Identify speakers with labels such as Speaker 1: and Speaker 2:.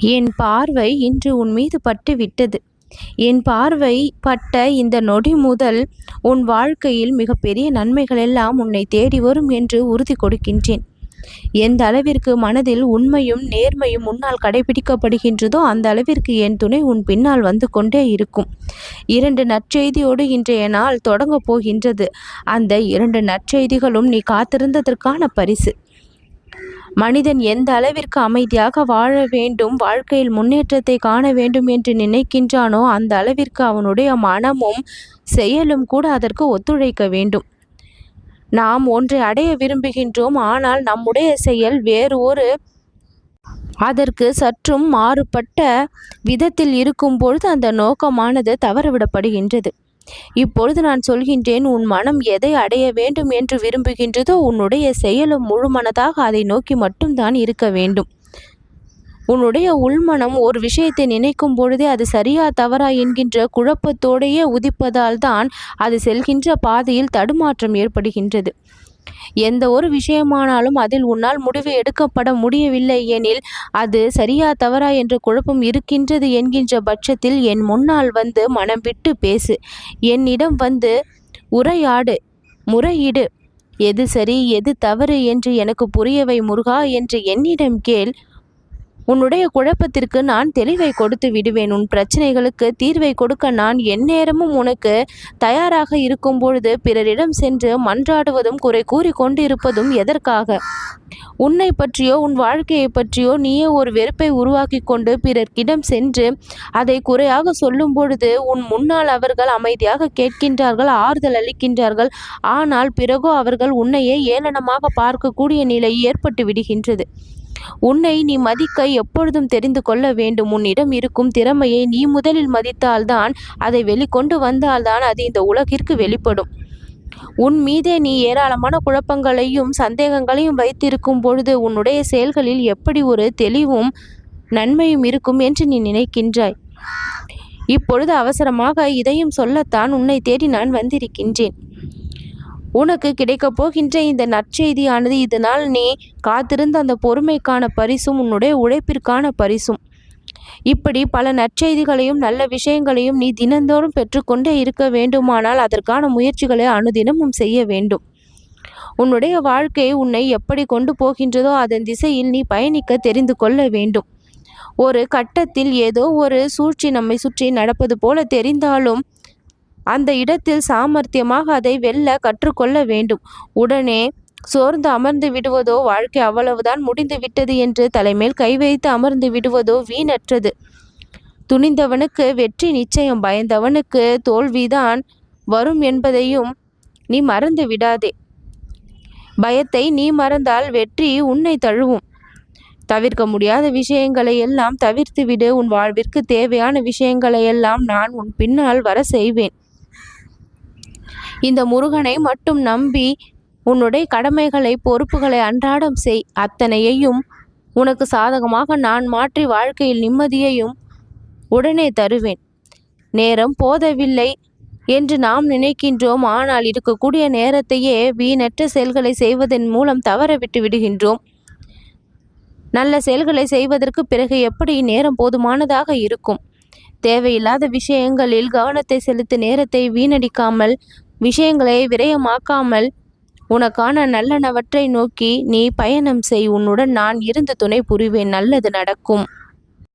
Speaker 1: என் பார்வை இன்று உன் மீது பட்டு விட்டது என் பார்வை பட்ட இந்த நொடி முதல் உன் வாழ்க்கையில் மிகப்பெரிய நன்மைகள் எல்லாம் உன்னை தேடி வரும் என்று உறுதி கொடுக்கின்றேன். எந்த அளவிற்கு மனதில் உண்மையும் நேர்மையும் உன்னால் கடைபிடிக்கப்படுகின்றதோ அந்த அளவிற்கு என் துணை உன் பின்னால் வந்து கொண்டே இருக்கும். இரண்டு நற்செய்தியோடு இன்றைய நாள் தொடங்கப் போகின்றது. அந்த இரண்டு நற்செய்திகளும் நீ காத்திருந்ததற்கான பரிசு. மனிதன் எந்த அளவிற்கு அமைதியாக வாழ வேண்டும் வாழ்க்கையில் முன்னேற்றத்தை காண வேண்டும் என்று நினைக்கின்றானோ அந்த அளவிற்கு அவனுடைய மனமும் செயலும் கூட அதற்கு ஒத்துழைக்க வேண்டும். நாம் ஒன்றை அடைய விரும்புகின்றோம் ஆனால் நம்முடைய செயல் வேறு ஒரு அதற்கு சற்றும் மாறுபட்ட விதத்தில் இருக்கும் பொழுது அந்த நோக்கமானது தவறவிடப்படுகின்றது. இப்பொழுது நான் சொல்கின்றேன் உன் மனம் எதை அடைய வேண்டும் என்று விரும்புகின்றதோ உன்னுடைய செயலும் முழுமனதாக அதை நோக்கி மட்டும்தான் இருக்க வேண்டும். உன்னுடைய உள்மனம் ஒரு விஷயத்தை நினைக்கும் பொழுதே அது சரியா தவறா என்கின்ற குழப்பத்தோடையே உதிப்பதால் தான் அது செல்கின்ற பாதையில் தடுமாற்றம் ஏற்படுகின்றது. எந்த ஒரு விஷயமானாலும் அதில் உன்னால் முடிவு எடுக்கப்பட முடியவில்லை எனில் அது சரியா தவறா என்ற குழப்பம் இருக்கின்றது என்கின்ற பட்சத்தில் என் முன்னால் வந்து மனம் விட்டு பேசு. என்னிடம் வந்து உரையாடு முறையிடு. எது சரி எது தவறு என்று எனக்கு புரியவை முருகா என்று என்னிடம் கேள். உன்னுடைய குழப்பத்திற்கு நான் தெளிவை கொடுத்து விடுவேன். உன் பிரச்சனைகளுக்கு தீர்வை கொடுக்க நான் எந்நேரமும் உனக்கு தயாராக இருக்கும் பொழுது பிறரிடம் சென்று மன்றாடுவதும் குறை கூறி கொண்டிருப்பதும் எதற்காக? உன்னை பற்றியோ உன் வாழ்க்கையை பற்றியோ நீயே ஒரு வெறுப்பை உருவாக்கி கொண்டு பிறர்கிடம் சென்று அதை குறையாக சொல்லும் பொழுது உன் முன்னால் அவர்கள் அமைதியாக கேட்கின்றார்கள் ஆறுதல் அளிக்கின்றார்கள். ஆனால் பிறகோ அவர்கள் உன்னையே ஏளனமாக பார்க்கக்கூடிய நிலை ஏற்பட்டு விடுகின்றது. உன்னை நீ மதிக்க எப்பொழுதும் தெரிந்து கொள்ள வேண்டும். உன்னிடம் இருக்கும் திறமையை நீ முதலில் மதித்தால்தான் அதை வெளிக்கொண்டு வந்தால்தான் அது இந்த உலகிற்கு வெளிப்படும். உன் மீதே நீ ஏராளமான குழப்பங்களையும் சந்தேகங்களையும் வைத்திருக்கும் பொழுது உன்னுடைய செயல்களில் எப்படி ஒரு தெளிவும் நன்மையும் இருக்கும் என்று நீ நினைக்கின்றாய். இப்பொழுது அவசரமாக இதையும் சொல்லத்தான் உன்னை தேடி நான் வந்திருக்கின்றேன். உனக்கு கிடைக்கப் போகின்ற இந்த நற்செய்தியானது இதனால் நீ காத்திருந்த அந்த பொறுமைக்கான பரிசும் உன்னுடைய உழைப்பிற்கான பரிசும். இப்படி பல நற்செய்திகளையும் நல்ல விஷயங்களையும் நீ தினந்தோறும் பெற்றுக்கொண்டே இருக்க வேண்டுமானால் அதற்கான முயற்சிகளை அனுதினமும் செய்ய வேண்டும். உன்னுடைய வாழ்க்கை உன்னை எப்படி கொண்டு போகின்றதோ அதன் திசையில் நீ பயணிக்க தெரிந்து கொள்ள வேண்டும். ஒரு கட்டத்தில் ஏதோ ஒரு சூழ்ச்சி நம்மை சுற்றி நடப்பது போல தெரிந்தாலும் அந்த இடத்தில் சாமர்த்தியமாக அதை வெல்ல கற்றுக்கொள்ள வேண்டும். உடனே சோர்ந்து அமர்ந்து விடுவதோ வாழ்க்கை அவ்வளவுதான் முடிந்து விட்டது என்று தலைமேல் கை வைத்து அமர்ந்து விடுவதோ வீணற்றது. துணிந்தவனுக்கு வெற்றி நிச்சயம். பயந்தவனுக்கு தோல்விதான் வரும் என்பதையும் நீ மறந்து விடாதே. பயத்தை நீ மறந்தால் வெற்றி உன்னை தழுவும். தவிர்க்க முடியாத விஷயங்களை எல்லாம் தவிர்த்துவிடு. உன் வாழ்விற்கு தேவையான விஷயங்களை எல்லாம் நான் உன் பின்னால் வர செய்வேன். இந்த முருகனை மட்டும் நம்பி உன்னுடைய கடமைகளை பொறுப்புகளை அன்றாடம் செய். அத்தனையையும் உனக்கு சாதகமாக நான் மாற்றி வாழ்க்கையில் நிம்மதியையும் உடனே தருவேன். நேரம் போதவில்லை என்று நாம் நினைக்கின்றோம். ஆனால் இருக்கக்கூடிய நேரத்தையே வீணற்ற செயல்களை செய்வதன் மூலம் தவற விட்டு விடுகின்றோம். நல்ல செயல்களை செய்வதற்கு பிறகு எப்படி நேரம் போதுமானதாக இருக்கும்? தேவையில்லாத விஷயங்களில் கவனத்தை செலுத்தி நேரத்தை வீணடிக்காமல் விஷயங்களை விரயமாக்காமல் உனக்கான நல்லனவற்றை நோக்கி நீ பயணம் செய். உன்னுடன் நான் இருந்து துணை புரிவேன். நல்லது நடக்கும்.